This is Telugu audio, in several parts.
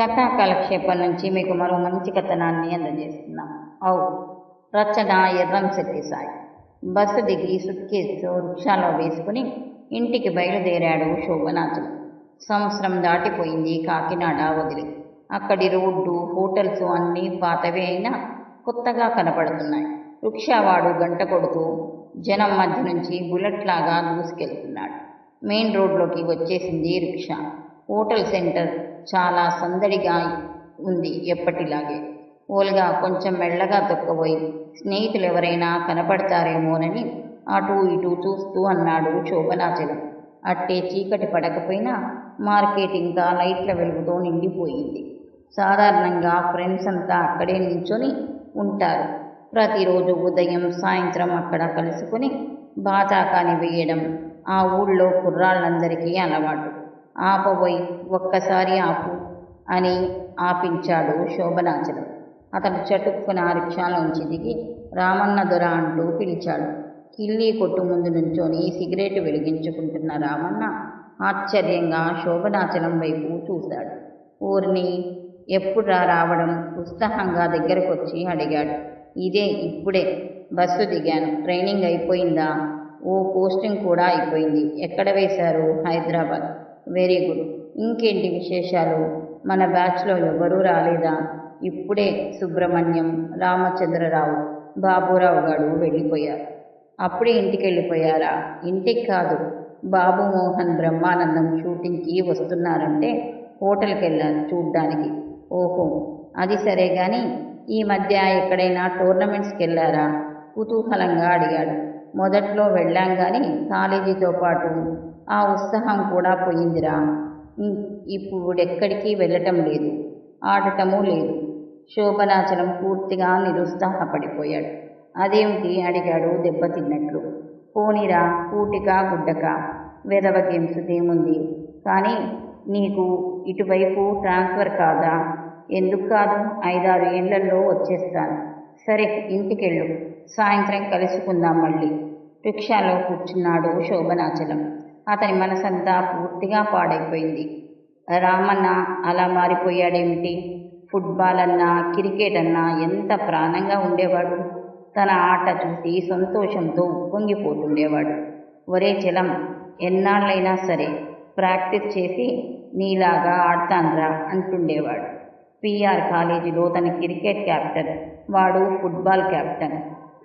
కథా కాలక్షేపం నుంచి మీకు మరో మంచి కథనాన్ని అందజేస్తున్నాం. అవు రచన ఎర్రం శక్తి సాయి. బస్సు దిగి సుట్కేసు రిక్షాలో వేసుకుని ఇంటికి బయలుదేరాడు శోభనాథుడు. సంవత్సరం దాటిపోయింది కాకినాడ వదిలి. అక్కడి రోడ్డు హోటల్స్ అన్నీ పాతవే అయినా కొత్తగా కనపడుతున్నాయి. రిక్షావాడు గంట కొడుతూ జనం మధ్య నుంచి బుల్లెట్ లాగా దూసుకెళ్తున్నాడు. మెయిన్ రోడ్లోకి వచ్చేసింది రిక్షా. హోటల్ సెంటర్ చాలా సందడిగా ఉంది ఎప్పటిలాగే. ఓల్గా కొంచెం మెల్లగా తొక్కబోయి స్నేహితులు ఎవరైనా కనపడతారేమోనని అటు ఇటు చూస్తూ అన్నాడు శోభనాచలం. అట్టే చీకటి పడకపోయినా మార్కెట్ ఇంకా లైట్ల వెలుగుతో నిండిపోయింది. సాధారణంగా ఫ్రెండ్స్ అంతా అక్కడే నించొని ఉంటారు. ప్రతిరోజు ఉదయం సాయంత్రం అక్కడ కలుసుకొని బాతాకాని వేయడం ఆ ఊళ్ళో కుర్రాళ్ళందరికీ అలవాటు. ఆపబోయి ఒక్కసారి ఆపు అని ఆపించాడు శోభనాచలం. అతడు చటుక్కున ఆ రిక్షాలోంచి దిగి రామన్న దొర అంటూ పిలిచాడు. కిల్లీ కొట్టు ముందు నుంచొని సిగరెట్ వెలిగించుకుంటున్న రామన్న ఆశ్చర్యంగా శోభనాచలం వైపు చూశాడు. ఊరిని ఎప్పుడా రావడం ఉత్సాహంగా దగ్గరకొచ్చి అడిగాడు. ఇదే ఇప్పుడే బస్సు దిగాను. ట్రైనింగ్ అయిపోయిందా? ఓ పోస్టింగ్ కూడా అయిపోయింది. ఎక్కడ వేశారు హైదరాబాద్? Very good. ఇంకేంటి విశేషాలు? మన బ్యాచ్లో ఎవరూ రాలేదా? ఇప్పుడే సుబ్రహ్మణ్యం రామచంద్రరావు బాబురావు గారు వెళ్ళిపోయారు. అప్పుడే ఇంటికి వెళ్ళిపోయారా ఇంటికి కాదు. బాబు మోహన్ బ్రహ్మానందం షూటింగ్కి వస్తున్నారంటే హోటల్కి వెళ్ళాను చూడ్డానికి. ఓహో అది సరే కానీ ఈ మధ్య ఎక్కడైనా టోర్నమెంట్స్కి వెళ్ళారా కుతూహలంగా అడిగాడు. మొదట్లో వెళ్ళాం కానీ కాలేజీతో పాటు ఆ ఉత్సాహం కూడా పోయిందిరా. ఇప్పుడు ఎక్కడికి వెళ్ళటం లేదు. ఆడటమూ లేదు. శోభనాచలం పూర్తిగా నిరుత్సాహపడిపోయాడు. అదేమిటి? అడిగాడు దెబ్బతిన్నట్లు పోనిరా కూటిక గుడ్డక? వెదవ గేమ్స్ ఏముంది కానీ నీకు ఇటువైపు ట్రాన్స్ఫర్ కాదా? ఎందుకు కాదు? ఐదారు ఏళ్ళలో వచ్చేస్తాను. సరే ఇంటికెళ్ళు. సాయంత్రం కలుసుకుందాం మళ్ళీ. రిక్షాలో కూర్చున్నాడు శోభనాచలం. అతని మనసంతా పూర్తిగా పాడైపోయింది. రామన్న అలా మారిపోయాడేమిటి? ఫుట్బాల్ అన్నా క్రికెట్ అన్నా ఎంత ప్రాణంగా ఉండేవాడు? తన ఆట చూసి సంతోషంతో ఉప్పొంగిపోతుండేవాడు. ఒరే చలం ఎన్నాళ్ళైనా సరే ప్రాక్టీస్ చేసి నీలాగా ఆడతాన్రా అంటుండేవాడు. పిఆర్ కాలేజీలో తన క్రికెట్ క్యాప్టెన్ వాడు ఫుట్బాల్ క్యాప్టెన్.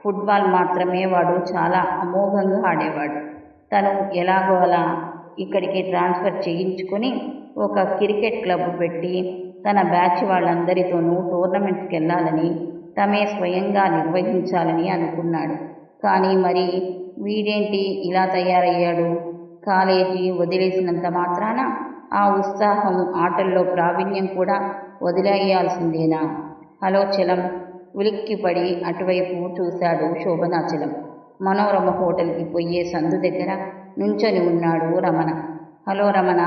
ఫుట్బాల్ మాత్రమే వాడు చాలా అమోఘంగా ఆడేవాడు. తను ఎలాగో అలా ఇక్కడికి ట్రాన్స్ఫర్ చేయించుకొని ఒక క్రికెట్ క్లబ్ పెట్టి తన బ్యాచ్ వాళ్ళందరితోనూ టోర్నమెంట్స్కి వెళ్ళాలని తమే స్వయంగా నిర్వహించాలని అనుకున్నాడు. కానీ మరి వీడేంటి ఇలా తయారయ్యాడు? కాలేజీ వదిలేసినంత మాత్రాన ఆ ఉత్సాహం ఆటల్లో ప్రావీణ్యం కూడా వదిలేయాల్సిందేనా? హలో చలం. ఉలిక్కిపడి అటువైపు చూశాడు శోభనాచలం మనోరమ హోటల్కి పోయే సందు దగ్గర నుంచొని ఉన్నాడు రమణ. హలో రమణ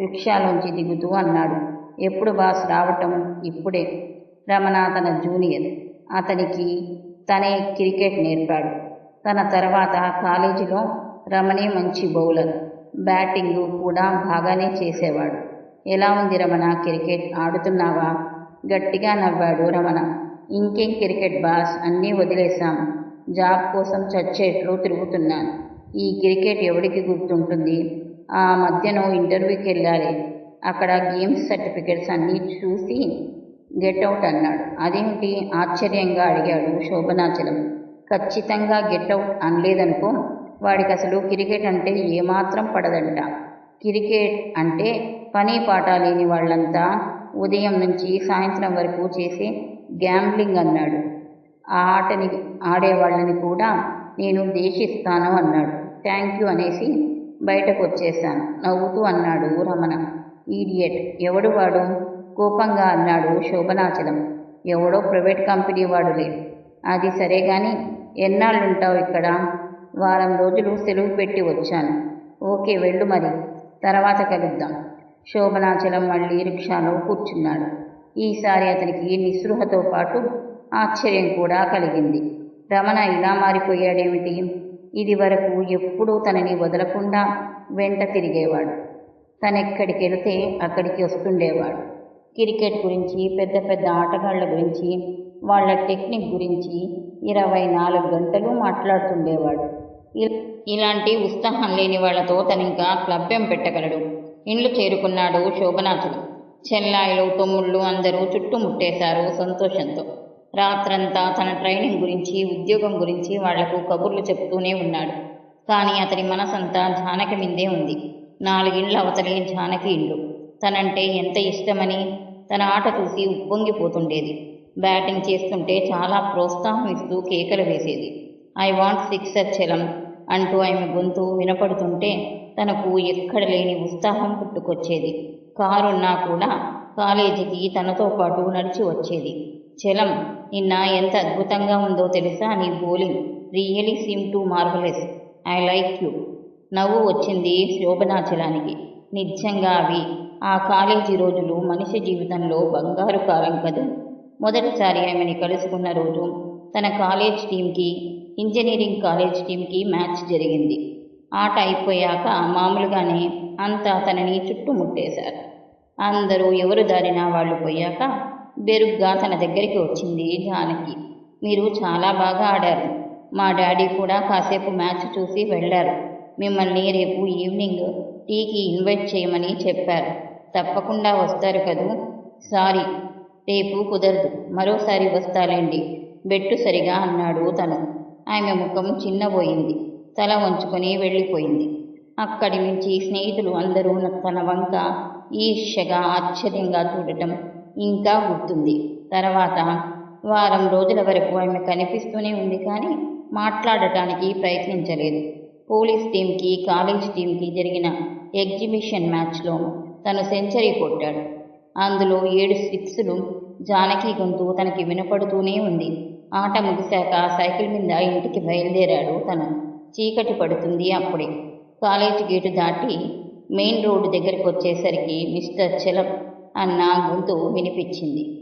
రిక్షాలోంచి దిగుతూ అన్నాడు. ఎప్పుడు బాస్ రావటం? ఇప్పుడే రమణ తన జూనియర్. అతనికి తనే క్రికెట్ నేర్పాడు. తన తర్వాత కాలేజీలో రమణే మంచి బౌలర్. బ్యాటింగ్ కూడా బాగానే చేసేవాడు. ఎలా ఉంది రమణ క్రికెట్ ఆడుతున్నావా గట్టిగా నవ్వాడు రమణ. ఇంకేం క్రికెట్ బాస్? అన్నీ వదిలేశాం. జాబ్ కోసం చచ్చేట్లు తిరుగుతున్నాను. ఈ క్రికెట్ ఎవడికి గుర్తుంటుంది? ఆ మధ్యన ఇంటర్వ్యూకి వెళ్ళాలి. అక్కడ గేమ్స్ సర్టిఫికెట్స్ అన్నీ చూసి గెట్ అవుట్ అన్నాడు. అదేమిటి? ఆశ్చర్యంగా అడిగాడు శోభనాచలం. ఖచ్చితంగా గెట్ అవుట్ అనలేదనుకో వాడికి అసలు క్రికెట్ అంటే ఏమాత్రం పడదంట. క్రికెట్ అంటే పని పాట లేని వాళ్ళంతా ఉదయం నుంచి సాయంత్రం వరకు చేసే గ్యాంబ్లింగ్ అన్నాడు. ఆ ఆటని ఆడేవాళ్ళని కూడా నేను దేశిస్తాను అన్నాడు. థ్యాంక్ యూ అనేసి బయటకు వచ్చేశాను నవ్వుతూ అన్నాడు రమణ. ఈడియట్ ఎవడు వాడు? కోపంగా అన్నాడు శోభనాచలం. ఎవడో ప్రైవేట్ కంపెనీ వాడులే అది సరే కానీ ఎన్నాళ్ళుంటావు ఇక్కడ? వారం రోజులు సెలవు పెట్టి వచ్చాను. ఓకే వెళ్ళు మరి. తర్వాత కలుద్దాం. శోభనాచలం మళ్ళీ రిక్షాలో కూర్చున్నాడు. ఈసారి అతనికి నిస్పృహతో పాటు ఆశ్చర్యం కూడా కలిగింది. రమణ ఇలా మారిపోయాడేమిటి? ఇది వరకు ఎప్పుడూ తనని వదలకుండా వెంట తిరిగేవాడు. తనెక్కడికి వెళితే అక్కడికి వస్తుండేవాడు. క్రికెట్ గురించి పెద్ద పెద్ద ఆటగాళ్ళ గురించి వాళ్ళ టెక్నిక్ గురించి ఇరవై నాలుగు గంటలు మాట్లాడుతుండేవాడు. ఇ- ఇలాంటి ఉత్సాహం లేని వాళ్ళతో తనింకా క్లబ్బెం పెట్టగలడు. ఇండ్లు చేరుకున్నాడు శోభనాథుడు. చెల్లాయిలు తమ్ముళ్ళు అందరూ చుట్టుముట్టేశారు సంతోషంతో. రాత్రంతా తన ట్రైనింగ్ గురించి ఉద్యోగం గురించి వాళ్ళకు కబుర్లు చెప్తూనే ఉన్నాడు. కానీ అతని మనసంతా జానకి మిందే ఉంది. నాలుగిండ్ల అవతలే జానకి ఇల్లు. తనంటే ఎంత ఇష్టమని తన ఆట చూసి ఉప్పొంగిపోతుండేది. బ్యాటింగ్ చేస్తుంటే చాలా ప్రోత్సాహం ఇస్తూ కేకలు వేసేది. ఐ వాంట్ సిక్సర్ చలం అంటూ ఆమె గొంతు వినపడుతుంటే తనకు ఎక్కడ లేని ఉత్సాహం పుట్టుకొచ్చేది. కారున్నా కూడా కాలేజీకి తనతో పాటు నడిచి వచ్చేది. చలం నిన్న ఎంత అద్భుతంగా ఉందో తెలుసా నీ bowling? Really seem to marvellous. I like you. నవ్వు వచ్చింది శోభనాచలానికి. నిజంగా అవి. ఆ కాలేజీ రోజులు మనిషి జీవితంలో బంగారు కాలం కదా. మొదటిసారి ఆమెని కలుసుకున్న రోజు తన కాలేజ్ టీంకి ఇంజనీరింగ్ కాలేజ్ టీంకి మ్యాచ్ జరిగింది. ఆట అయిపోయాక మామూలుగానే అంతా తనని చుట్టుముట్టేశారు. అందరూ ఎవరు దారినా వాళ్ళు పోయాక బెరుగ్గా తన దగ్గరికి వచ్చింది జానకి. మీరు చాలా బాగా ఆడారు. మా డాడీ కూడా కాసేపు మ్యాచ్ చూసి వెళ్ళారు. మిమ్మల్ని రేపు ఈవినింగ్ టీకి ఇన్వైట్ చేయమని చెప్పారు. తప్పకుండా వస్తారు కదూ? సారీ రేపు కుదరదు. మరోసారి వస్తాలేండి. బెట్టు సరిగా అన్నాడు తను. ఆమె ముఖం చిన్నబోయింది. తల వంచుకొని వెళ్ళిపోయింది. అక్కడి నుంచి స్నేహితులు అందరూ తన వంక ఈర్ష్యగా ఆశ్చర్యంగా చూడటం ఇంకా గుర్తుంది. తర్వాత వారం రోజుల వరకు ఆమె కనిపిస్తూనే ఉంది కానీ మాట్లాడటానికి ప్రయత్నించలేదు. పోలీస్ టీంకి కాలేజ్ టీంకి జరిగిన ఎగ్జిబిషన్ మ్యాచ్లో తను సెంచరీ కొట్టాడు. అందులో ఏడు సిక్స్లు జానకి గొంతు తనకి వినపడుతూనే ఉంది. ఆట ముగిశాక సైకిల్ మీద ఇంటికి బయలుదేరాడు తను. చీకటి పడుతుంది అప్పుడే. కాలేజ్ గేటు దాటి మెయిన్ రోడ్డు దగ్గరికి వచ్చేసరికి మిస్టర్ చలం అన్న గొంతు వినిపించింది.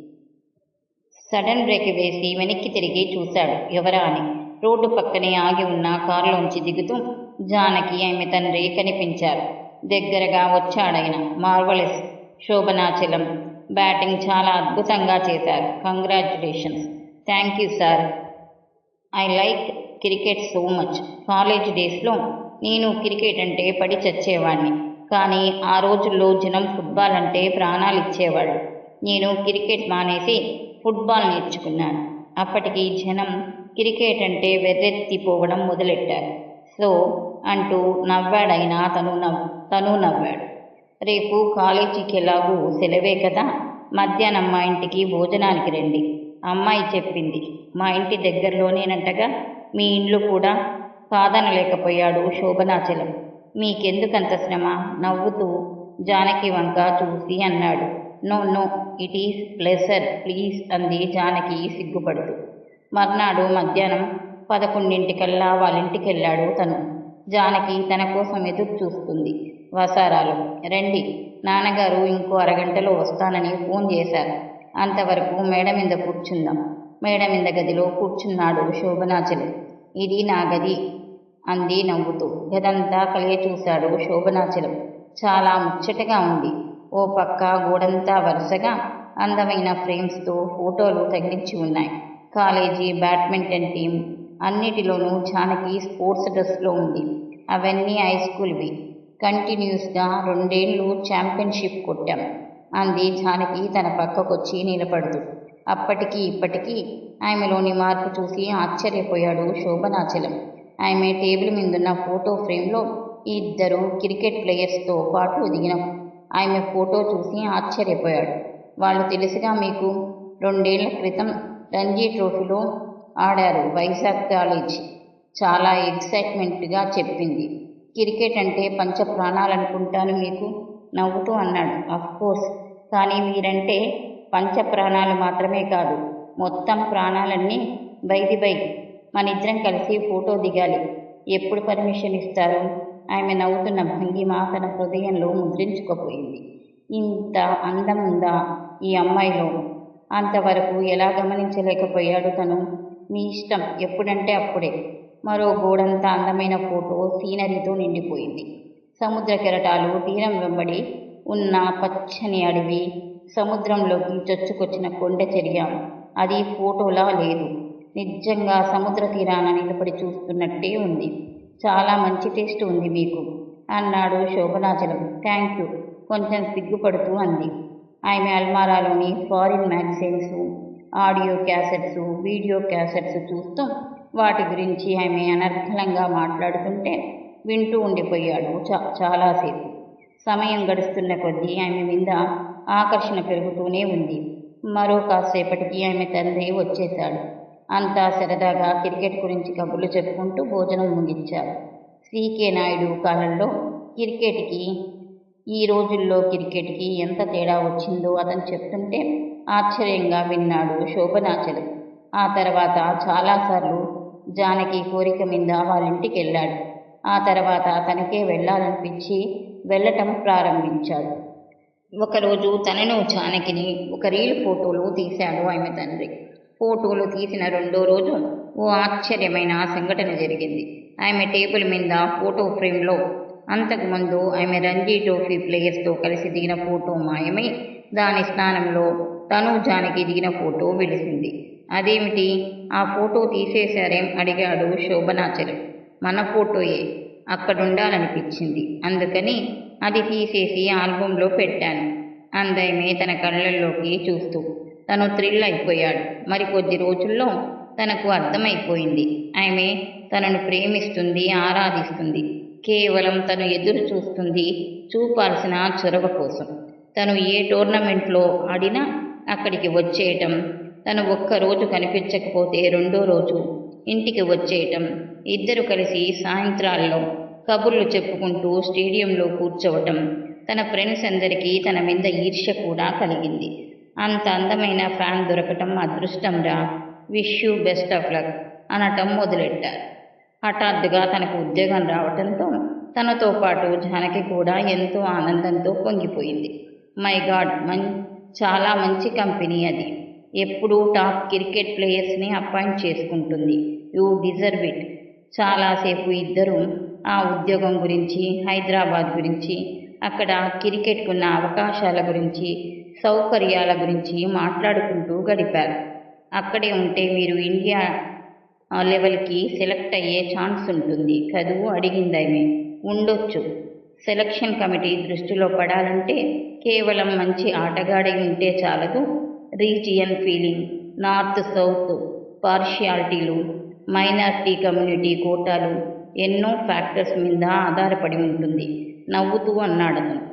సడన్ బ్రేక్ వేసి వెనక్కి తిరిగి చూశాడు ఎవరా అని రోడ్డు పక్కనే ఆగి ఉన్న కారులోంచి దిగుతూ జానకి ఆమె తండ్రి కనిపించారు. దగ్గరగా వచ్చాడైన మార్వలెస్ శోభనాచలం బ్యాటింగ్ చాలా అద్భుతంగా చేశారు. Congratulations. Thank you sir. I like cricket so much. College డేస్లో నేను క్రికెట్ అంటే పడి చచ్చేవాడిని కానీ ఆ రోజుల్లో జనం ఫుట్బాల్ అంటే ప్రాణాలు ఇచ్చేవాళ్ళు నేను క్రికెట్ మానేసి ఫుట్బాల్ నేర్చుకున్నాను. అప్పటికి జనం క్రికెట్ అంటే వెర్రెత్తిపోవడం మొదలెట్టారు. సో అంటూ నవ్వాడైనా తను నవ్ తను నవ్వాడు. రేపు కాలేజీకి ఎలాగూ సెలవే కదా మధ్యాహ్నం మా ఇంటికి భోజనానికి రండి. అమ్మాయి చెప్పింది. మా ఇంటి దగ్గరలోనేనంటగా మీ ఇండ్లు కూడా కాదనలేకపోయాడు శోభనాచలం. మీకెందుకంత శ్రమ? నవ్వుతూ జానకి వంక చూసి అన్నాడు. No no it is pleasure please అంది జానకి సిగ్గుపడుతూ. మర్నాడు మధ్యాహ్నం పదకొండింటికల్లా వాళ్ళింటికి వెళ్ళాడు తను. జానకి తన కోసం ఎదురు చూస్తుంది. వసారాలు రండి నాన్నగారు ఇంకో అరగంటలో వస్తానని ఫోన్ చేశారు. అంతవరకు మేడ మీద కూర్చుందాం. మేడ మీద గదిలో కూర్చున్నాడు శోభనాచలం. ఇది నా గది. అంది నవ్వుతూ. గదంతా కలిగి చూశాడు శోభనాచలం. చాలా ముచ్చటగా ఉంది. ఓ పక్క గోడంతా వరుసగా అందమైన ఫ్రేమ్స్తో ఫోటోలు తగిలించి ఉన్నాయి. కాలేజీ బ్యాడ్మింటన్ టీం అన్నిటిలోనూ జానకి స్పోర్ట్స్ డ్రెస్లో ఉంది. అవన్నీ హై స్కూల్వి. కంటిన్యూస్గా రెండేళ్ళు ఛాంపియన్షిప్ కొట్టాం. అంది జానకి తన పక్కకొచ్చి నిలబడుతూ. అప్పటికి ఇప్పటికీ ఆమెలోని మార్పు చూసి ఆశ్చర్యపోయాడు శోభనాచలం. ఆమె టేబుల్ మీదున్న ఫోటో ఫ్రేమ్లో ఇద్దరు క్రికెట్ ప్లేయర్స్తో పాటు దిగినాం ఆమె ఫోటో చూసి ఆశ్చర్యపోయాడు. వాళ్ళు తెలుసుగా మీకు రెండేళ్ళ క్రితం రంజీ ట్రోఫీలో ఆడారు వైజాగ్ కాలేజ్. చాలా ఎక్సైట్మెంట్గా చెప్పింది. క్రికెట్ అంటే పంచ ప్రాణాలనుకుంటాను మీకు నవ్వుతూ అన్నాడు. Of course. కానీ మీరంటే పంచ ప్రాణాలు మాత్రమే కాదు మొత్తం ప్రాణాలన్నీ బైది బై మన ఇద్దరం కలిసి ఫోటో దిగాలి. ఎప్పుడు పర్మిషన్ ఇస్తారు? ఆమె నవ్వుతున్న భంగిమ తన హృదయంలో ముద్రించుకుపోయింది. ఇంత అందం ఉందా ఈ అమ్మాయిలో? అంతవరకు ఎలా గమనించలేకపోయాడు తను. మీ ఇష్టం ఎప్పుడంటే అప్పుడే. మరో గోడంతా అందమైన ఫోటో సీనరీతో నిండిపోయింది. సముద్ర కెరటాలు తీరం వెంబడి ఉన్న పచ్చని అడవి సముద్రంలోకి చొచ్చుకొచ్చిన కొండ చర్య అది ఫోటోలా లేదు. నిజంగా సముద్ర తీరాన నిలబడి చూస్తున్నట్టే ఉంది. చాలా మంచి టేస్ట్ ఉంది మీకు అన్నాడు శోభనాచలం. థ్యాంక్ యూ కొంచెం సిగ్గుపడుతూ అంది. ఆమె అల్మారాలోని foreign magazines audio cassettes video cassettes చూస్తూ వాటి గురించి ఆమె అనర్గళంగా మాట్లాడుతుంటే వింటూ ఉండిపోయాడు చా చాలాసేపు. సమయం గడుస్తున్న కొద్దీ ఆమె మీద ఆకర్షణ పెరుగుతూనే ఉంది. మరో కాసేపటికి ఆమె తండ్రి వచ్చేశాడు. అంతా సరదాగా క్రికెట్ గురించి కబుర్లు చెప్పుకుంటూ భోజనం ముగించారు. సికే నాయుడు కాలంలో క్రికెట్కి ఈ రోజుల్లో క్రికెట్కి ఎంత తేడా వచ్చిందో అతను చెప్తుంటే ఆశ్చర్యంగా విన్నాడు శోభనాచలం. ఆ తర్వాత చాలాసార్లు జానకి కోరిక మీద వాళ్ళింటికి వెళ్ళాడు. ఆ తర్వాత తనకే వెళ్ళాలనిపించి వెళ్ళటం ప్రారంభించాడు. ఒకరోజు తనను జానకిని ఒక రీల్ ఫోటోలు తీశాడు ఆమె తండ్రి. ఫోటోలు తీసిన రెండో రోజు ఓ ఆశ్చర్యమైన సంఘటన జరిగింది. ఆమె టేబుల్ మీద ఫోటో ఫ్రేమ్లో అంతకుముందు ఆమె రంజీ ట్రోఫీ ప్లేయర్స్తో కలిసి దిగిన ఫోటో మాయమై దాని స్థానంలో తను జానకి దిగిన ఫోటో వెలిసింది. అదేమిటి? ఆ ఫోటో తీసేశారేం అడిగాడు శోభనాచలం మన ఫోటోయే. అక్కడుండాలనిపించింది. అందుకని అది తీసేసి ఆల్బంలో పెట్టాను అందమే తన కళ్ళల్లోకి చూస్తూ తను థ్రిల్ అయిపోయాడు. మరి కొద్ది రోజుల్లో తనకు అర్థమైపోయింది. ఆమె తనను ప్రేమిస్తుంది ఆరాధిస్తుంది. కేవలం తను ఎదురు చూస్తుంది చూపాల్సిన చొరవ కోసం. తను ఏ టోర్నమెంట్లో ఆడినా అక్కడికి వచ్చేయటం తను ఒక్కరోజు కనిపించకపోతే రెండో రోజు ఇంటికి వచ్చేయటం ఇద్దరు కలిసి సాయంత్రాల్లో కబుర్లు చెప్పుకుంటూ స్టేడియంలో కూర్చోవటం తన ఫ్రెండ్స్ అందరికీ తన మీద ఈర్ష్య కూడా కలిగింది. అంత అందమైన ఫ్యాన్ దొరకటం అదృష్టంరా wish you best of luck అనటం మొదలెట్టారు. హఠాత్తుగా తనకు ఉద్యోగం రావటంతో తనతో పాటు జానకి కూడా ఎంతో ఆనందంతో పొంగిపోయింది. మై గాడ్ మన్ చాలా మంచి కంపెనీ అది. ఎప్పుడూ టాప్ క్రికెట్ ప్లేయర్స్ని అపాయింట్ చేసుకుంటుంది. యూ డిజర్వ్ ఇట్ చాలాసేపు ఇద్దరు ఆ ఉద్యోగం గురించి హైదరాబాద్ గురించి అక్కడ క్రికెట్కున్న అవకాశాల గురించి సౌకర్యాల గురించి మాట్లాడుకుంటూ గడిపారు. అక్కడే ఉంటే మీరు ఇండియా లెవెల్కి సెలెక్ట్ అయ్యే ఛాన్స్ ఉంటుంది. కదూ అడిగింది ఉండొచ్చు. సెలక్షన్ కమిటీ దృష్టిలో పడాలంటే కేవలం మంచి ఆటగాడి ఉంటే చాలదు. రీజియన్ ఫీలింగ్ నార్త్ సౌత్ పార్షియాలిటీలు మైనారిటీ కమ్యూనిటీ కోటాలు ఎన్నో ఫ్యాక్టర్స్ మీద ఆధారపడి ఉంటుంది. నవ్వుతూ అన్నాడు అతను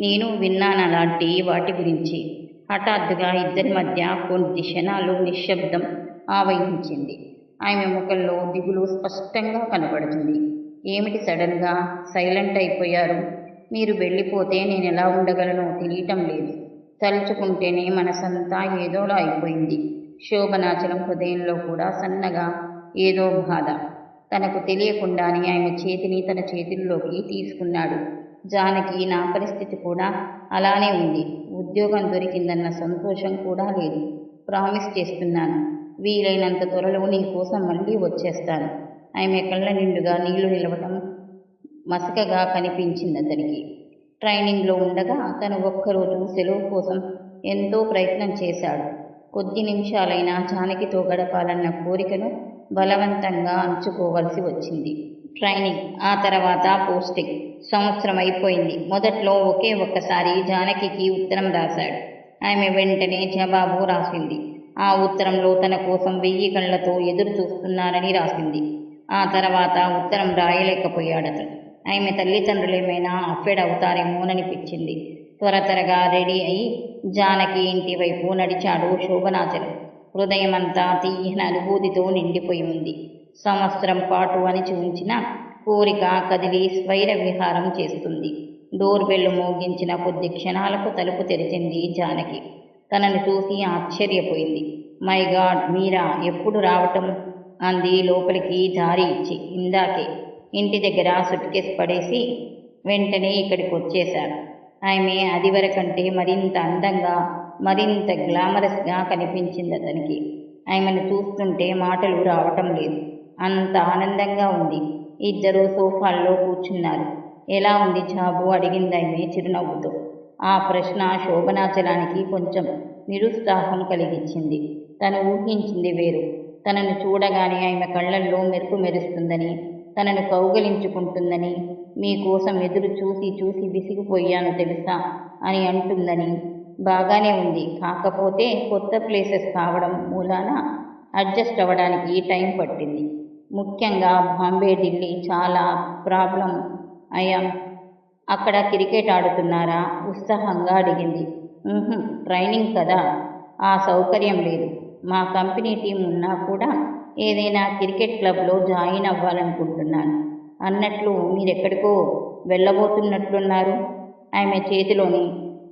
నేను విన్నాను అలాంటి వాటి గురించి. హఠాత్తుగా ఇద్దరి మధ్య కొన్ని క్షణాలు నిశ్శబ్దం ఆవహించింది. ఆమె ముఖంలో దిగులు స్పష్టంగా కనపడుతుంది ఏమిటి సడన్గా సైలెంట్ అయిపోయారు. మీరు వెళ్ళిపోతే నేను ఎలా ఉండగలనో? తెలియటం లేదు. తలుచుకుంటేనే మనసంతా ఏదోలా అయిపోయింది. శోభనాచలం హృదయంలో కూడా సన్నగా ఏదో బాధ. తనకు తెలియకుండానే ఆమె చేతిని తన చేతుల్లోకి తీసుకున్నాడు. జానకి నా పరిస్థితి కూడా అలానే ఉంది. ఉద్యోగం దొరికిందన్న సంతోషం కూడా లేదు. ప్రామిస్ చేస్తున్నాను. వీలైనంత త్వరలో నీ కోసం మళ్ళీ వచ్చేస్తాను. ఆమె కళ్ళ నిండుగా నీళ్ళు నిలవటం మసకగా కనిపించింది అతనికి ట్రైనింగ్లో ఉండగా తను ఒక్కరోజు సెలవు కోసం ఎంతో ప్రయత్నం చేశాడు. కొద్ది నిమిషాలైనా జానకితో గడపాలన్న కోరికను బలవంతంగా అంచుకోవలసి వచ్చింది. ట్రైనింగ్. ఆ తర్వాత పోస్టింగ్. సంవత్సరం అయిపోయింది. మొదట్లో ఒకే ఒక్కసారి జానకికి ఉత్తరం రాశాడు. ఆమె వెంటనే జవాబు రాసింది. ఆ ఉత్తరంలో తన కోసం వెయ్యి కళ్ళతో ఎదురు చూస్తున్నారని రాసింది. ఆ తర్వాత ఉత్తరం రాయలేకపోయాడు అతను ఆమె తల్లిదండ్రులేమైనా అఫెడ్ అవుతారేమోననిపించింది. త్వర త్వరగా రెడీ అయి జానకి ఇంటి వైపు నడిచాడు శోభనాచలం. హృదయమంతా తీయన అనుభూతితో నిండిపోయి ఉంది. సంవత్సరం పాటు అణిచి ఉంచిన కోరిక కదిలి స్వైర విహారం చేస్తుంది. డోర్ బెల్ మోగించిన కొద్ది క్షణాలకు తలుపు తెరిచింది జానకి. తనను చూసి ఆశ్చర్యపోయింది. మై గాడ్ మీరా ఎప్పుడు రావటం? అంది లోపలికి దారి ఇచ్చి. ఇందాకే ఇంటి దగ్గర సుట్కేస్ పడేసి వెంటనే ఇక్కడికి వచ్చేశాను ఆమె అదివరకంటే మరింత అందంగా మరింత గ్లామరస్గా కనిపించింది అతనికి. ఆమెను చూస్తుంటే మాటలు రావటం లేదు. అంత ఆనందంగా ఉంది. ఇద్దరు సోఫాల్లో కూర్చున్నారు. ఎలా ఉంది జాబు అడిగింది ఆమె చిరునవ్వుతో. ఆ ప్రశ్న శోభనాచలానికి కొంచెం నిరుత్సాహం కలిగించింది. తను ఊహించింది వేరు. తనను చూడగానే ఆమె కళ్ళల్లో మెరుపు మెరుస్తుందని తనను కౌగలించుకుంటుందని మీకోసం ఎదురు చూసి చూసి విసిగిపోయాను తెలుసా? అని అంటుందని. బాగానే ఉంది. కాకపోతే కొత్త ప్లేసెస్ కావడం మూలాన అడ్జస్ట్ అవ్వడానికి టైం పట్టింది. ముఖ్యంగా బాంబే ఢిల్లీ చాలా ప్రాబ్లం అయ్యాం. అక్కడ క్రికెట్ ఆడుతున్నారా? ఉత్సాహంగా అడిగింది. ట్రైనింగ్ కదా? ఆ సౌకర్యం లేదు. మా కంపెనీ టీం ఉన్నా కూడా ఏదైనా క్రికెట్ క్లబ్లో జాయిన్ అవ్వాలనుకుంటున్నాను. అన్నట్లు మీరెక్కడికో వెళ్ళబోతున్నట్లున్నారు. ఆమె చేతిలోని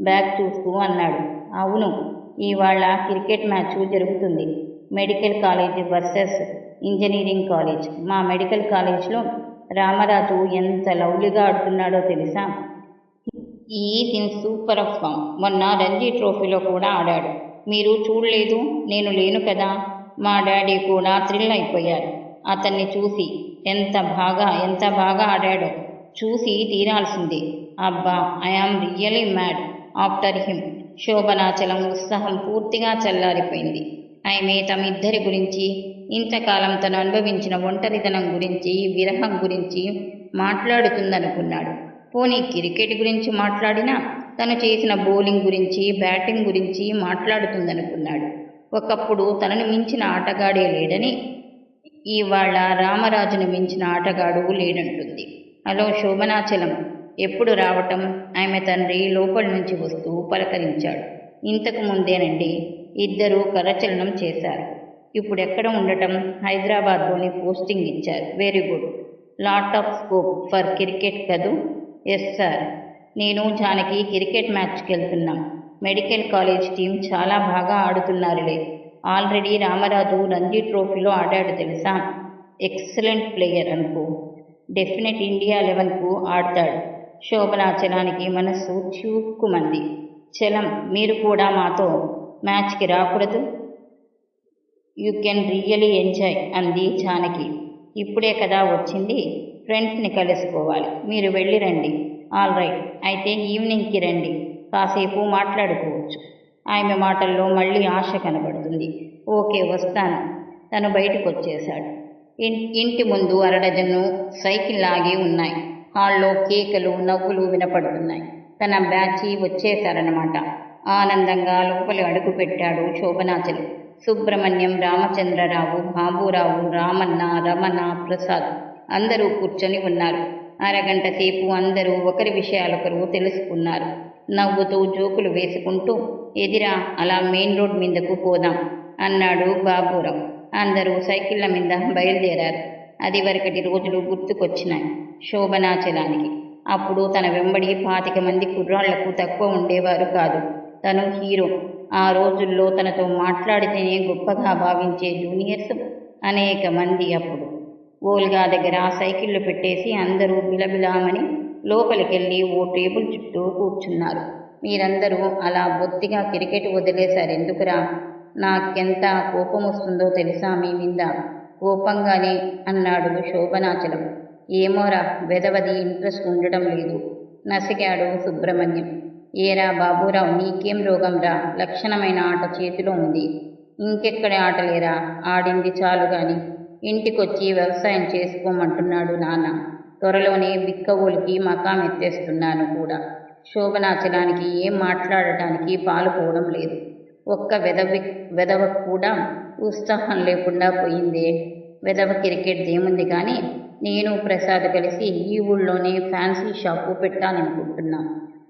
బ్యాగ్ చూస్తూ అన్నాడు. అవును ఇవాళ క్రికెట్ మ్యాచ్ జరుగుతుంది. Medical college versus engineering college. మా మెడికల్ కాలేజ్లో రామరాజు ఎంత లవ్లీగా ఆడుతున్నాడో తెలుసా? ఈ ఇన్ సూపర్ ఆఫ్ ఫామ్. మొన్న రంజీ ట్రోఫీలో కూడా ఆడాడు. మీరు చూడలేదు నేను లేను కదా? మా డాడీ కూడా థ్రిల్ అయిపోయారు. అతన్ని చూసి ఎంత బాగా ఎంత బాగా ఆడాడో చూసి తీరాల్సిందే. అబ్బా I am really mad after him. Shobhanachalam ఉత్సాహం పూర్తిగా చల్లారిపోయింది. ఆమె తమిద్దరి గురించి ఇంతకాలం తను అనుభవించిన ఒంటరితనం గురించి విరహం గురించి మాట్లాడుతుందనుకున్నాడు. పోనీ క్రికెట్ గురించి మాట్లాడినా తను చేసిన బౌలింగ్ గురించి బ్యాటింగ్ గురించి మాట్లాడుతుందనుకున్నాడు. ఒకప్పుడు తనను మించిన ఆటగాడే లేడని ఇవాళ రామరాజును మించిన ఆటగాడు లేడంటుంది. హలో శోభనాచలం ఎప్పుడు రావటం? ఆమె తండ్రి లోపల నుంచి వస్తూ పలకరించాడు. ఇంతకు ముందేనండి ఇద్దరూ కరచలనం చేశారు. ఇప్పుడు ఎక్కడ ఉండటం? హైదరాబాద్లోని పోస్టింగ్ ఇచ్చారు. Very good. Lot of scope for cricket కదూ? Yes sir. నేను జానకి క్రికెట్ మ్యాచ్కి వెళ్తున్నాం మెడికల్ కాలేజ్ టీం చాలా బాగా ఆడుతున్నారులే. ఆల్రెడీ రామరాజు రంజీ ట్రోఫీలో ఆడాడు తెలుసా? ఎక్సలెంట్ ప్లేయర్ అనుకో. డెఫినెట్ ఇండియా లెవెన్కు ఆడతాడు. శోభనాచలానికి మనస్సు చూక్కుమంది చలం మీరు కూడా మాతో మ్యాచ్కి రాకూడదు? యూ కెన్ రియలీ ఎంజాయ్ అంది జానకి ఇప్పుడే కదా వచ్చింది. ఫ్రెండ్స్ని కలుసుకోవాలి. మీరు వెళ్ళి రండి. ఆల్ రైట్ అయితే ఈవినింగ్కి రండి. కాసేపు మాట్లాడుకోవచ్చు. ఆమె మాటల్లో మళ్ళీ ఆశ కనబడుతుంది. ఓకే వస్తాను. తను బయటకు వచ్చేశాడు ఇంటి ముందు అరడజను సైకిల్ లాగి ఉన్నాయి. హాల్లో కేకలు నవ్వులు వినపడుతున్నాయి. తన బ్యాచి వచ్చేశారన్నమాట. ఆనందంగా లోపలి అడుగు పెట్టాడు శోభనాచలం. సుబ్రహ్మణ్యం రామచంద్రరావు బాబురావు రామన్న రమణ ప్రసాద్ అందరూ కూర్చొని ఉన్నారు. అరగంట సేపు అందరూ ఒకరి విషయాలొకరు తెలుసుకున్నారు. నవ్వుతూ జోకులు వేసుకుంటూ ఎదిరా అలా మెయిన్ రోడ్ మీదకు పోదాం అన్నాడు బాబురావు. అందరూ సైకిళ్ళ మీద బయలుదేరారు. అది వరకటి రోజులు గుర్తుకొచ్చినాయి శోభనాచలానికి. అప్పుడు తన వెంబడి పాతిక మంది కుర్రాళ్ళకు తక్కువ ఉండేవారు కాదు. తను హీరో. ఆ రోజుల్లో తనతో మాట్లాడితేనే గొప్పగా భావించే జూనియర్స్ అనేక మంది అప్పుడు. ఓల్గా దగ్గర సైకిళ్ళు పెట్టేసి అందరూ బిలబిలామని లోపలికెళ్ళి ఓ టేబుల్ చుట్టూ కూర్చున్నారు. మీరందరూ అలా బొత్తిగా క్రికెట్ వదిలేశారు ఎందుకురా నాకెంత కోపం వస్తుందో తెలుసా మీ మీద? కోపంగానే అన్నాడు శోభనాచలం. ఏమోరా వెదవది ఇంట్రెస్ట్ ఉండడం లేదు. నసిగాడు సుబ్రహ్మణ్యం. ఏరా బాబురావు నీకేం రోగం రా లక్షణమైన ఆట చేతిలో ఉంది. ఇంకెక్కడ ఆటలేరా? ఆడింది చాలు గాని. ఇంటికొచ్చి వ్యవసాయం చేసుకోమంటున్నాడు నాన్న. త్వరలోనే బిక్కవోలికి మకాం ఎత్తేస్తున్నాను కూడా. శోభనాచలానికి ఏం మాట్లాడటానికి పాలుపోవడం లేదు. ఒక్క వెదవి వెదవ కూడా ఉత్సాహం లేకుండా పోయిందే. వెదవ క్రికెట్ ఏముంది కానీ నేను ప్రసాద్ కలిసి ఈ ఊళ్ళోనే ఫ్యాన్సీ షాపు పెట్టాలనుకుంటున్నాం.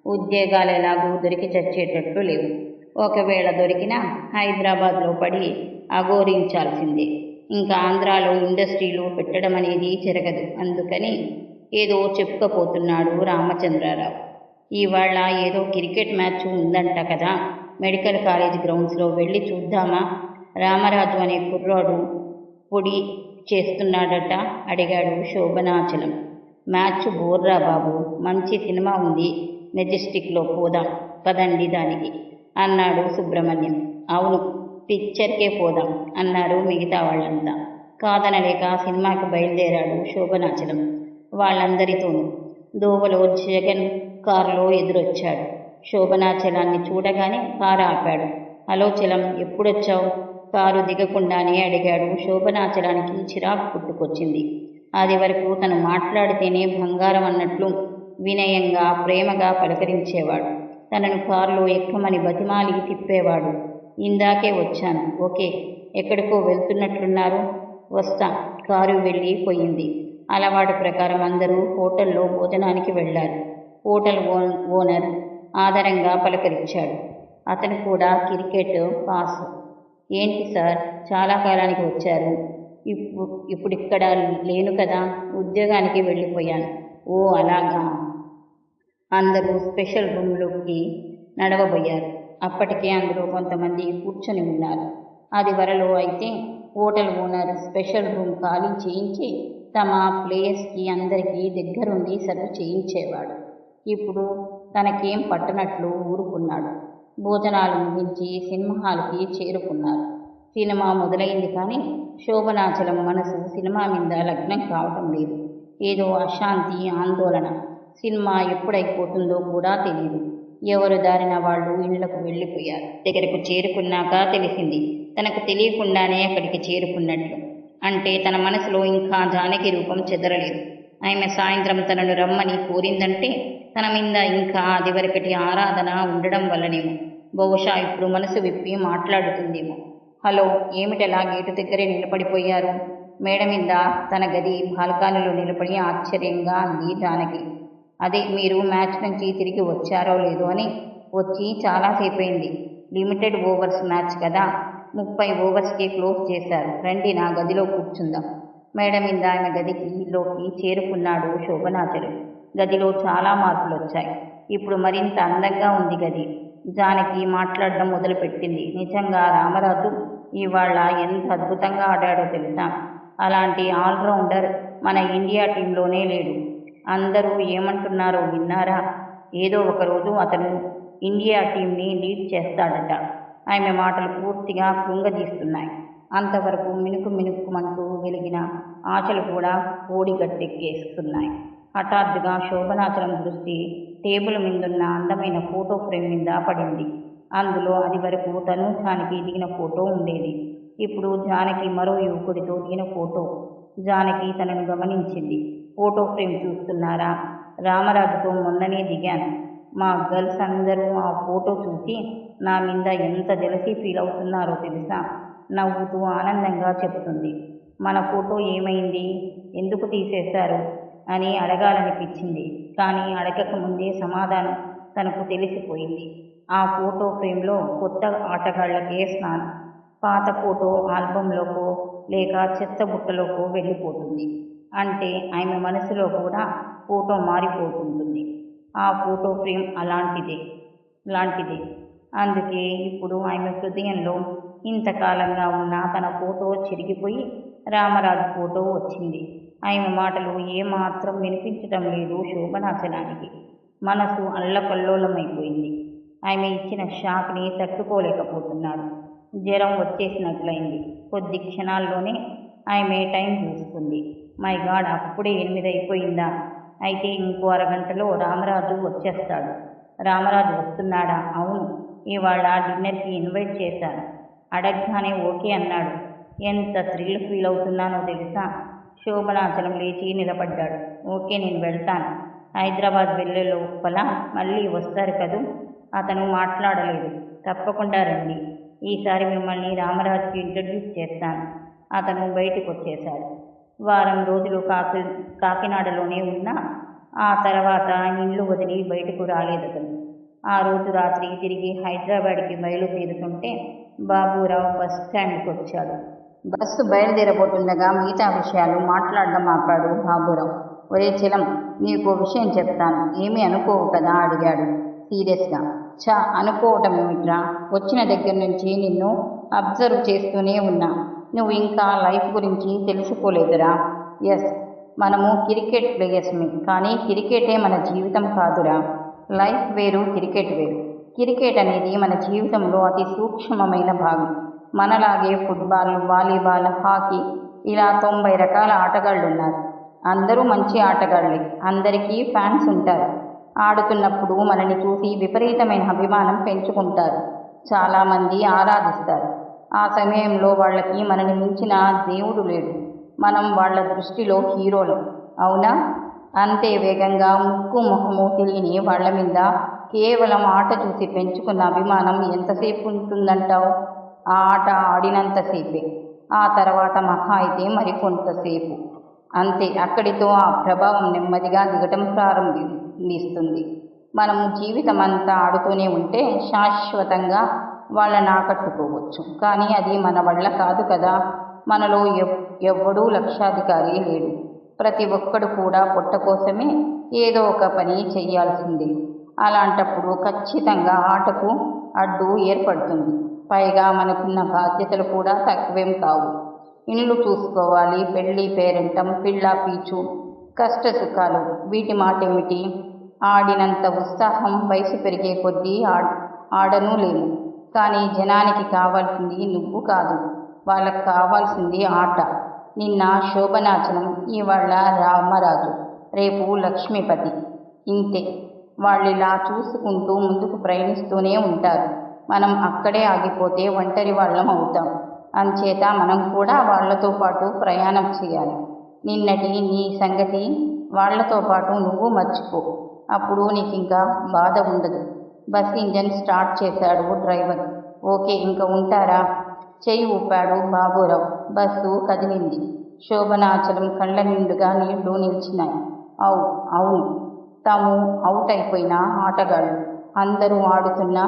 ఉద్యోగాలు ఎలాగూ దొరికి చచ్చేటట్లు లేవు. ఒకవేళ దొరికినా హైదరాబాద్లో పడి అఘోరించాల్సిందే. ఇంకా ఆంధ్రాలో ఇండస్ట్రీలు పెట్టడం అనేది జరగదు. అందుకని ఏదో చెప్పుకపోతున్నాడు రామచంద్రారావు. ఇవాళ ఏదో క్రికెట్ మ్యాచ్ ఉందంట కదా. మెడికల్ కాలేజ్ గ్రౌండ్స్లో వెళ్ళి చూద్దామా? రామరాజు అనే కుర్రాడు పొడి చేస్తున్నాడట అడిగాడు శోభనాచలం. మ్యాచ్ బోర్రా బాబు మంచి సినిమా ఉంది. మెజెస్టిక్లో పోదాం పదండి దానికి అన్నాడు సుబ్రహ్మణ్యం. అవును పిక్చర్కే పోదాం అన్నారు మిగతా వాళ్ళంతా. కాదనలేక సినిమాకి బయలుదేరాడు శోభనాచలం. వాళ్ళందరితోనూ దోవలో జగన్ కారులో ఎదురొచ్చాడు. శోభనాచలాన్ని చూడగానే కారు ఆపాడు. హలో చలం ఎప్పుడొచ్చావు? కారు దిగకుండానే అడిగాడు శోభనాచలానికి చిరాకు పుట్టుకొచ్చింది. అది వరకు తను మాట్లాడితేనే బంగారం అన్నట్లు వినయంగా ప్రేమగా పలకరించేవాడు. తనను కారులో ఎక్కమని బతిమాలి తిప్పేవాడు. ఇందాకే వచ్చాను. ఓకే. ఎక్కడికో వెళ్తున్నట్లున్నారు. వస్తా. కారు వెళ్ళి పోయింది. అలవాటు ప్రకారం అందరూ హోటల్లో భోజనానికి వెళ్ళారు. హోటల్ ఓ- ఓనర్ ఆధారంగా పలకరించాడు. అతను కూడా క్రికెట్ పాస్. ఏంటి సార్? చాలా కాలానికి వచ్చారు. ఇప్పుడు ఇక్కడ లేను కదా. ఉద్యోగానికి వెళ్ళిపోయాను. ఓ అలాగా. అందరూ స్పెషల్ రూమ్లోకి నడవబోయారు. అప్పటికే అందులో కొంతమంది కూర్చొని ఉన్నారు. అది వరలో అయితే హోటల్ ఓనర్ స్పెషల్ రూమ్ ఖాళీ చేయించి తమ ప్లేయర్స్కి అందరికీ దగ్గరుండి సర్వ్ చేయించేవాడు. ఇప్పుడు తనకేం పట్టనట్లు ఊరుకున్నాడు. భోజనాలు ముగించి సినిమా హాల్కి చేరుకున్నారు. సినిమా మొదలైంది కానీ శోభనాచలం మనసు సినిమా మీద లగ్నం కావటం లేదు. ఏదో అశాంతి ఆందోళన. సినిమా ఎప్పుడైపోతుందో కూడా తెలియదు ఎవరు దారిన వాళ్ళు ఇళ్ళకు వెళ్ళిపోయారు. దగ్గరకు చేరుకున్నాక తెలిసింది తనకు తెలియకుండానే అక్కడికి చేరుకున్నట్లు. అంటే తన మనసులో ఇంకా జానకి రూపం చెదరలేదు. ఆమె సాయంత్రం తనను రమ్మని కోరిందంటే తన మీద ఇంకా అదివరకటి ఆరాధన ఉండడం వల్లనేమో. బహుశా ఇప్పుడు మనసు విప్పి మాట్లాడుతుందేమో. హలో ఏమిటలా గేటు దగ్గరే నిలబడిపోయారు? మేడ మీద తన గది బాల్కానీలో నిలబడి ఆశ్చర్యంగా అంది జానకి. అదే మీరు మ్యాచ్ నుంచి తిరిగి వచ్చారో లేదో అని వచ్చి చాలాసేపు అయింది లిమిటెడ్ ఓవర్స్ మ్యాచ్ కదా. ముప్పై ఓవర్స్కి క్లోజ్ చేశారు. రండి నా గదిలో కూర్చుందాం. మేడం ఇంద ఆమె గదికి లోకి చేరుకున్నాడు శోభనాచలు గదిలో చాలా మార్పులు వచ్చాయి ఇప్పుడు మరింత అందంగా ఉంది గది. జానకి మాట్లాడడం మొదలుపెట్టింది. నిజంగా రామరాజు ఇవాళ ఎంత అద్భుతంగా ఆడాడో తెలుసా? అలాంటి ఆల్రౌండర్ మన ఇండియా టీంలోనే లేడు. అందరూ ఏమంటున్నారో విన్నారా? ఏదో ఒకరోజు అతను ఇండియా టీంని లీడ్ చేస్తాడట. ఆమె మాటలు పూర్తిగా కృంగదీస్తున్నాయి. అంతవరకు మినుకు మినుక్కుమంటూ వెలిగిన ఆశలు కూడా ఓడిగట్టెక్కేస్తున్నాయి. హఠాత్తుగా శోభనాచలం దృష్టి టేబుల్ మీదున్న అందమైన ఫోటో ఫ్రేమ్ మీద పడింది. అందులో అది వరకు తను జానకి దిగిన ఫోటో ఉండేది. ఇప్పుడు జానకి మరో యువకుడితో దిగిన ఫోటో. జానకి తనను గమనించింది. ఫోటో ఫ్రేమ్ చూస్తున్నారా? రామరాజుతో మొన్ననే దిగాను. మా గర్ల్స్ అందరూ ఆ ఫోటో చూసి నా మీద ఎంత జలసి ఫీల్ అవుతున్నారో తెలుసా? నవ్వుతూ ఆనందంగా చెబుతుంది. మన ఫోటో ఏమైంది? ఎందుకు తీసేశారు? అని అడగాలనిపించింది. కానీ అడగక ముందే సమాధానం తనకు తెలిసిపోయింది. ఆ ఫోటో ఫ్రేమ్లో కొత్త ఆటగాళ్ళకే స్నానం. పాత ఫోటో ఆల్బంలోకో లేక చెత్త బుట్టలోకో వెళ్ళిపోతుంది. అంటే ఆమె మనసులో కూడా ఫోటో మారిపోతుంటుంది. ఆ ఫోటో ఫ్రేమ్ అలాంటిదే లాంటిదే. అందుకే ఇప్పుడు ఆమె హృదయంలో ఇంతకాలంగా ఉన్న తన ఫోటో చిరిగిపోయి రామరాజు ఫోటో వచ్చింది. ఆమె మాటలు ఏమాత్రం వినిపించటం లేదు శోభనాచలానికి. మనసు అల్లకల్లోలమైపోయింది. ఆమె ఇచ్చిన షాక్ని తట్టుకోలేకపోతున్నాడు. జ్వరం వచ్చేసినట్లయింది. కొద్ది క్షణాల్లోనే ఆమె టైం చూసుకుంది మై గాడ్ అప్పుడే ఎనిమిది అయిపోయిందా అయితే ఇంకో అరగంటలో రామరాజు వచ్చేస్తాడు. రామరాజు వస్తున్నాడా? అవును ఇవాళ డిన్నర్కి ఇన్వైట్ చేశాను. అడగగానే ఓకే అన్నాడు. ఎంత థ్రిల్ ఫీల్ అవుతున్నానో తెలుసా? శోభనాచలం లేచి నిలబడ్డాడు. ఓకే నేను వెళ్తాను. హైదరాబాద్ వెళ్ళే లోపల మళ్ళీ వస్తారు కదూ? అతను మాట్లాడలేదు. తప్పకుండా రండి. ఈసారి మిమ్మల్ని రామరాజుకి ఇంట్రడ్యూస్ చేస్తాను. అతను బయటకు వచ్చేశాడు వారం రోజులు కాకి కాకినాడలోనే ఉన్నా ఆ తర్వాత ఇండ్లు వదిలి బయటకు రాలేదతను ఆ రోజు రాత్రి తిరిగి హైదరాబాద్కి బయలుదేరుతుంటే బాబురావు బస్ స్టాండ్కి వచ్చాడు బస్సు బయలుదేరబోతుండగా మిగతా విషయాలు మాట్లాడడం ఆపాడు బాబురావు. ఒరే చిలం నీకు విషయం చెప్తాను. ఏమీ అనుకోవు కదా? అడిగాడు సీరియస్గా. ఛ అనుకోవటం ఏమిట్రా? వచ్చిన దగ్గర నుంచి నిన్ను అబ్జర్వ్ చేస్తూనే ఉన్నా. నువ్వు ఇంకా లైఫ్ గురించి తెలుసుకోలేదురా. ఎస్ మనము క్రికెట్ ప్లేయర్స్మి కానీ క్రికెటే మన జీవితం కాదురా. లైఫ్ వేరు క్రికెట్ వేరు. క్రికెట్ అనేది మన జీవితంలో అతి సూక్ష్మమైన భాగం. మనలాగే ఫుట్బాల్ వాలీబాల్ హాకీ ఇలా తొంభై రకాల ఆటగాళ్ళు ఉన్నారు అందరూ మంచి ఆటగాళ్ళే. అందరికీ ఫ్యాన్స్ ఉంటారు. ఆడుతున్నప్పుడు మనని చూసి విపరీతమైన అభిమానం పెంచుకుంటారు. చాలామంది ఆరాధిస్తారు. ఆ సమయంలో వాళ్ళకి మనని మించిన దేవుడు లేడు. మనం వాళ్ళ దృష్టిలో హీరోలు. అవునా? అంతే వేగంగా ముక్కు ముఖము తెలియని వాళ్ళ మీద కేవలం ఆట చూసి పెంచుకున్న అభిమానం ఎంతసేపు ఉంటుందంటావు? ఆ ఆట ఆడినంతసేపే ఆ తర్వాత మహా అయితే మరికొంతసేపు. అంతే అక్కడితో ఆ ప్రభావం నెమ్మదిగా దిగటం ప్రారంభిస్తుంది. మనము జీవితం అంతా ఆడుతూనే ఉంటే శాశ్వతంగా వాళ్ళని ఆకట్టుకోవచ్చు కానీ అది మన వల్ల కాదు కదా. మనలో ఎవ్వడూ లక్షాధికారి లేడు. ప్రతి ఒక్కడు కూడా పొట్ట కోసమే ఏదో ఒక పని చేయాల్సిందే అలాంటప్పుడు ఖచ్చితంగా ఆటకు అడ్డు ఏర్పడుతుంది. పైగా మనకున్న బాధ్యతలు కూడా తక్కువేం కావు. ఇల్లు చూసుకోవాలి పెళ్ళి పేరెంటం పిల్ల పీచు కష్ట సుఖాలు వీటి మాటేమిటి? ఆడినంత ఉత్సాహం వయసు పెరిగే కొద్దీ ఆడ్ ఆడనూ లేము కానీ జనానికి కావాల్సింది నువ్వు కాదు. వాళ్ళకు కావాల్సింది ఆట. నిన్న శోభనాచలం ఇవాళ రామరాజు రేపు లక్ష్మీపతి. ఇంతే. వాళ్ళిలా చూసుకుంటూ ముందుకు ప్రయాణిస్తూనే ఉంటారు. మనం అక్కడే ఆగిపోతే ఒంటరి వాళ్ళం అవుతాం. అంచేత మనం కూడా వాళ్ళతో పాటు ప్రయాణం చేయాలి. నిన్నటి నీ సంగతి వాళ్ళతో పాటు నువ్వు మర్చిపో. అప్పుడు నీకు ఇంకా బాధ ఉండదు. బస్ ఇంజన్ స్టార్ట్ చేశాడు డ్రైవర్. ఓకే ఇంకా ఉంటారా? చెయ్యి ఊపాడు బాబురావు. బస్సు కదిలింది. శోభనాచలం కళ్ళ నిండుగా నీళ్ళు నిలిచినాయి. అవు అవును. తాము అవుట్ అయిపోయిన ఆటగాళ్ళు. అందరూ ఆడుతున్న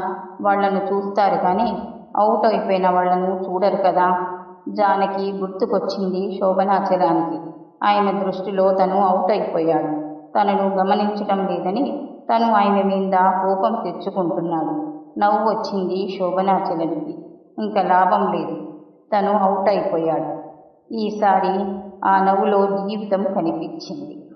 వాళ్ళను చూస్తారు కానీ అవుట్ అయిపోయిన వాళ్ళను చూడరు కదా. జానకి గుర్తుకొచ్చింది శోభనాచలానికి. ఆమె దృష్టిలో తను అవుట్ అయిపోయాడు. తనను గమనించటం లేదని తను ఆమె మీద కోపం తెచ్చుకుంటున్నాడు. నవ్వు వచ్చింది శోభనాచలానికి. ఇంకా లాభం లేదు. తను అవుట్ అయిపోయాడు. ఈసారి ఆ నవ్వులో జీవితం కనిపించింది.